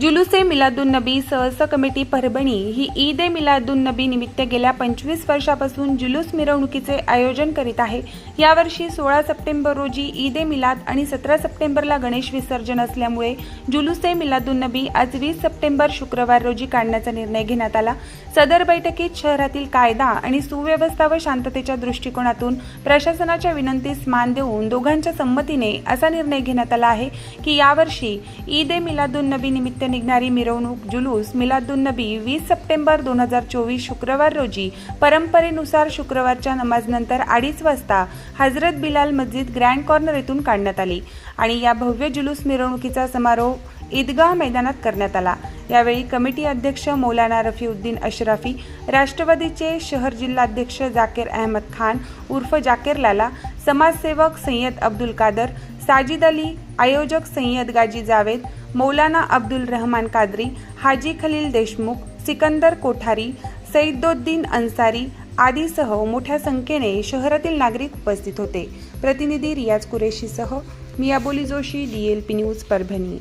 जुलूस ए मिलादुन नबी सहस कमिटी परभणी. ही ईद ए मिलादुन नबी निमित्त गेल्या पंचवीस वर्षापासून जुलूस मिरवणुकीचे आयोजन करीत आहे. यावर्षी सोळा सप्टेंबर रोजी ईद ए मिलाद आणि सतरा सप्टेंबरला गणेश विसर्जन असल्यामुळे जुलूस ए मिलादुन नबी आज वीस सप्टेंबर शुक्रवार रोजी काढण्याचा निर्णय घेण्यात आला. सदर बैठकीत शहरातील कायदा आणि सुव्यवस्था व शांततेच्या दृष्टिकोनातून प्रशासनाच्या विनंतीस मान देऊन दोघांच्या संमतीने असा निर्णय घेण्यात आला आहे की यावर्षी ईद ए मिलादुन नबी निमित्त निघणारी मिरवणूक जुलूस मिलादुन नबी वीस सप्टेंबर दोन हजार चोवीस शुक्रवार रोजी परंपरेनुसार शुक्रवारच्या नमाजनंतर अडीच वाजता हजरत बिलाल मस्जिद ग्रँड कॉर्नर येथून काढण्यात आली आणि या भव्य जुलूस मिरवणुकीचा समारोह ईदगाह मैदानात करण्यात आला. यावेळी कमिटी अध्यक्ष मौलाना रफीउद्दीन अशराफी राष्ट्रवादीचे शहर जिल्हाध्यक्ष जाकीर अहमद खान उर्फ जाकीर लाला समाजसेवक सय्यद अब्दुल कादर साजिद अली आयोजक सय्यद गाजी जावेद मौलाना अब्दुल रहमान कादरी हाजी खलील देशमुख सिकंदर कोठारी सईदोद्दीन अन्सारी आदीसह मोठ्या संख्येने शहरातील नागरिक उपस्थित होते. प्रतिनिधी रियाज कुरेशीसह मियाबोली जोशी डीएलपी न्यूज परभणी.